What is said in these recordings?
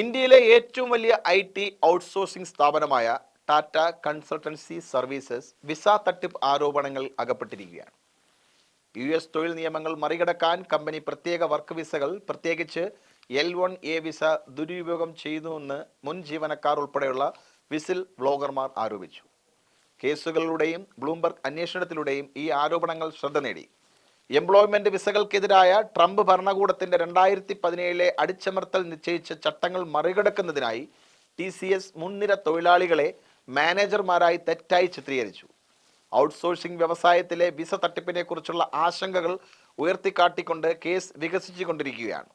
ഇന്ത്യയിലെ ഏറ്റവും വലിയ ഐ ടി ഔട്ട്സോഴ്സിംഗ് സ്ഥാപനമായ ടാറ്റ കൺസൾട്ടൻസി സർവീസസ് വിസ തട്ടിപ്പ് ആരോപണങ്ങൾ അകപ്പെട്ടിരിക്കുകയാണ്. യു എസ് തൊഴിൽ നിയമങ്ങൾ മറികടക്കാൻ കമ്പനി പ്രത്യേക വർക്ക് വിസകൾ പ്രത്യേകിച്ച് എൽ വൺ എ വിസ ദുരുപയോഗം ചെയ്യുന്നുവെന്ന് മുൻ ജീവനക്കാർ ഉൾപ്പെടെയുള്ള വിസിൽ വ്ലോഗർമാർ ആരോപിച്ചു. കേസുകളിലൂടെയും ബ്ലൂംബർഗ് അന്വേഷണത്തിലൂടെയും ഈ ആരോപണങ്ങൾ ശ്രദ്ധ നേടി. എംപ്ലോയ്മെന്റ് വിസകൾക്കെതിരായ ട്രംപ് ഭരണകൂടത്തിന്റെ രണ്ടായിരത്തി പതിനേഴിലെ അടിച്ചമർത്തൽ നിശ്ചയിച്ച ചട്ടങ്ങൾ മറികടക്കുന്നതിനായി ടി സി എസ് മുൻനിര തൊഴിലാളികളെ മാനേജർമാരായി തെറ്റായി ചിത്രീകരിച്ചു. ഔട്ട്സോഴ്സിംഗ് വ്യവസായത്തിലെ വിസ തട്ടിപ്പിനെ കുറിച്ചുള്ള ആശങ്കകൾ ഉയർത്തിക്കാട്ടിക്കൊണ്ട് കേസ് വികസിച്ചുകൊണ്ടിരിക്കുകയാണ്.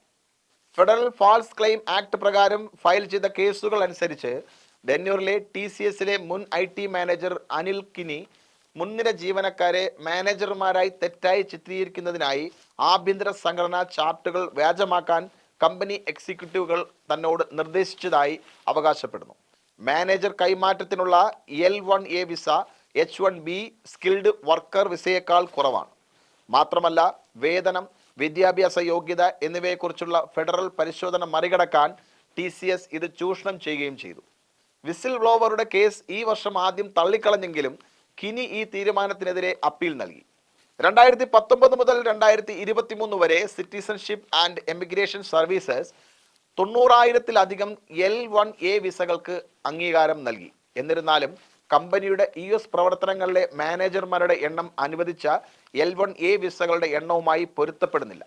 ഫെഡറൽ ഫാൾസ് ക്ലെയിം ആക്ട് പ്രകാരം ഫയൽ ചെയ്ത കേസുകൾ അനുസരിച്ച് ഡെന്നൂറിലെ ടി സി എസിലെ മുൻ I T manager Anil Kini മുൻനിര ജീവനക്കാരെ മാനേജർമാരായി തെറ്റായി ചിത്രീകരിക്കുന്നതിനായി ആഭ്യന്തര സംഘടനാ ചാർട്ടുകൾ വ്യാജമാക്കാൻ കമ്പനി എക്സിക്യൂട്ടീവുകൾ തന്നോട് നിർദ്ദേശിച്ചതായി അവകാശപ്പെടുന്നു. Manager കൈമാറ്റത്തിനുള്ള L one A visa H one B skilled worker വിസയേക്കാൾ കുറവാണ്. മാത്രമല്ല വേതനം വിദ്യാഭ്യാസ യോഗ്യത എന്നിവയെക്കുറിച്ചുള്ള ഫെഡറൽ പരിശോധന മറികടക്കാൻ ടി സി എസ് ഇത് ചൂഷണം ചെയ്യുകയും ചെയ്തു. വിസിൽ ബ്ലോവറുടെ കേസ് ഈ വർഷം ആദ്യം തള്ളിക്കളഞ്ഞെങ്കിലും കിനി ഈ തീരുമാനത്തിനെതിരെ അപ്പീൽ നൽകി. രണ്ടായിരത്തി പത്തൊമ്പത് മുതൽ രണ്ടായിരത്തി ഇരുപത്തി മൂന്ന് വരെ സിറ്റിസൺഷിപ്പ് ആൻഡ് എമിഗ്രേഷൻ സർവീസസ് തൊണ്ണൂറായിരത്തിലധികം എൽ വൺ എ വിസകൾക്ക് അംഗീകാരം നൽകി. എന്നിരുന്നാലും കമ്പനിയുടെ യു എസ് പ്രവർത്തനങ്ങളിലെ മാനേജർമാരുടെ എണ്ണം അനുവദിച്ച എൽ വൺ എ വിസകളുടെ എണ്ണവുമായി പൊരുത്തപ്പെടുന്നില്ല.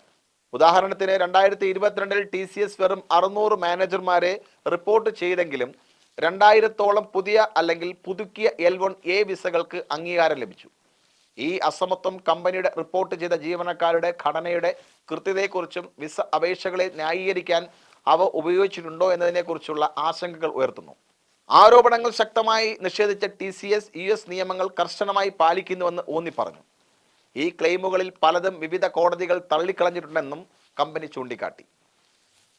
ഉദാഹരണത്തിന് രണ്ടായിരത്തി ഇരുപത്തിരണ്ടിൽ ടി സി എസ് വെറും അറുന്നൂറ് മാനേജർമാരെ റിപ്പോർട്ട് ചെയ്തെങ്കിലും രണ്ടായിരത്തോളം പുതിയ അല്ലെങ്കിൽ പുതുക്കിയ എൽ വൺ എ വിസകൾക്ക് അംഗീകാരം ലഭിച്ചു. ഈ അസമത്വം കമ്പനിയുടെ റിപ്പോർട്ട് ചെയ്ത ജീവനക്കാരുടെ ഘടനയുടെ കൃത്യതയെക്കുറിച്ചും വിസ അപേക്ഷകളെ ന്യായീകരിക്കാൻ അവ ഉപയോഗിച്ചിട്ടുണ്ടോ എന്നതിനെക്കുറിച്ചുള്ള ആശങ്കകൾ ഉയർത്തുന്നു. ആരോപണങ്ങൾ ശക്തമായി നിഷേധിച്ച T C S U S നിയമങ്ങൾ കർശനമായി പാലിക്കുന്നുവെന്ന് ഊന്നി പറഞ്ഞു. ഈ ക്ലെയിമുകളിൽ പലതും വിവിധ കോടതികൾ തള്ളിക്കളഞ്ഞിട്ടുണ്ടെന്നും കമ്പനി ചൂണ്ടിക്കാട്ടി.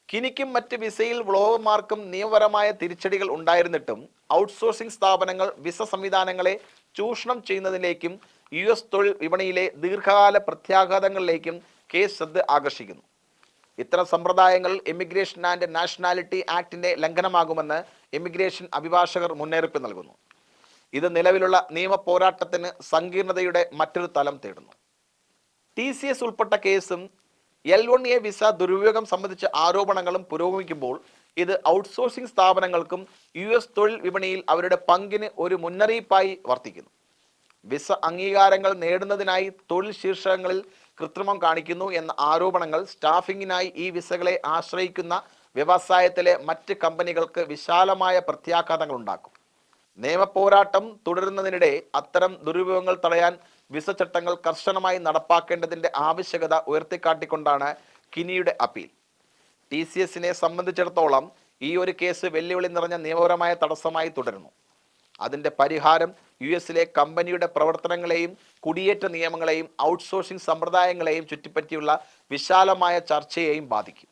കിനിക്കും മറ്റ് വിസയിൽ വ്ലോഗർമാർക്കും നിയമപരമായ തിരിച്ചടികൾ ഉണ്ടായിരുന്നിട്ടും ഔട്ട്സോഴ്സിംഗ് സ്ഥാപനങ്ങൾ വിസ സംവിധാനങ്ങളെ ചൂഷണം ചെയ്യുന്നതിലേക്കും യു എസ് തൊഴിൽ വിപണിയിലെ ദീർഘകാല പ്രത്യാഘാതങ്ങളിലേക്കും കേസ് ശ്രദ്ധ ആകർഷിക്കുന്നു. ഇത്തരം സമ്പ്രദായങ്ങൾ ഇമിഗ്രേഷൻ ആൻഡ് നാഷണാലിറ്റി ആക്ടിന്റെ ലംഘനമാകുമെന്ന് ഇമിഗ്രേഷൻ അഭിഭാഷകർ മുന്നറിയിപ്പ് നൽകുന്നു. ഇത് നിലവിലുള്ള നിയമ പോരാട്ടത്തിന് സങ്കീർണതയുടെ മറ്റൊരു തലം തേടുന്നു. ടി സി എസ് ഉൾപ്പെട്ട കേസും എൽ വൺ എ വിസ ദുരുപയോഗം സംബന്ധിച്ച ആരോപണങ്ങളും പുരോഗമിക്കുമ്പോൾ ഇത് ഔട്ട്സോഴ്സിംഗ് സ്ഥാപനങ്ങൾക്കും യു എസ് തൊഴിൽ വിപണിയിൽ അവരുടെ പങ്കിന് ഒരു മുന്നറിയിപ്പായി വർത്തിക്കുന്നു. വിസ അംഗീകാരങ്ങൾ നേടുന്നതിനായി തൊഴിൽ ശീർഷകങ്ങളിൽ കൃത്രിമം കാണിക്കുന്നു എന്ന ആരോപണങ്ങൾ സ്റ്റാഫിങ്ങിനായി ഈ വിസകളെ ആശ്രയിക്കുന്ന വ്യവസായത്തിലെ മറ്റ് കമ്പനികൾക്ക് വിശാലമായ പ്രത്യാഘാതങ്ങൾ ഉണ്ടാക്കും. നിയമപോരാട്ടം തുടരുന്നതിനിടെ അത്തരം ദുരുപയോഗങ്ങൾ തടയാൻ വിസ ചട്ടങ്ങൾ കർശനമായി നടപ്പാക്കേണ്ടതിന്റെ ആവശ്യകത ഉയർത്തിക്കാട്ടിക്കൊണ്ടാണ് കിനിയുടെ അപ്പീൽ. ടി സി എസിനെ സംബന്ധിച്ചിടത്തോളം ഈ ഒരു കേസ് വെല്ലുവിളി നിറഞ്ഞ നിയമപരമായ തടസ്സമായി തുടരുന്നു. അതിന്റെ പരിഹാരം യു എസിലെ കമ്പനിയുടെ പ്രവർത്തനങ്ങളെയും കുടിയേറ്റ നിയമങ്ങളെയും ഔട്ട്സോഴ്സിംഗ് സമ്പ്രദായങ്ങളെയും ചുറ്റിപ്പറ്റിയുള്ള വിശാലമായ ചർച്ചയെയും ബാധിക്കും.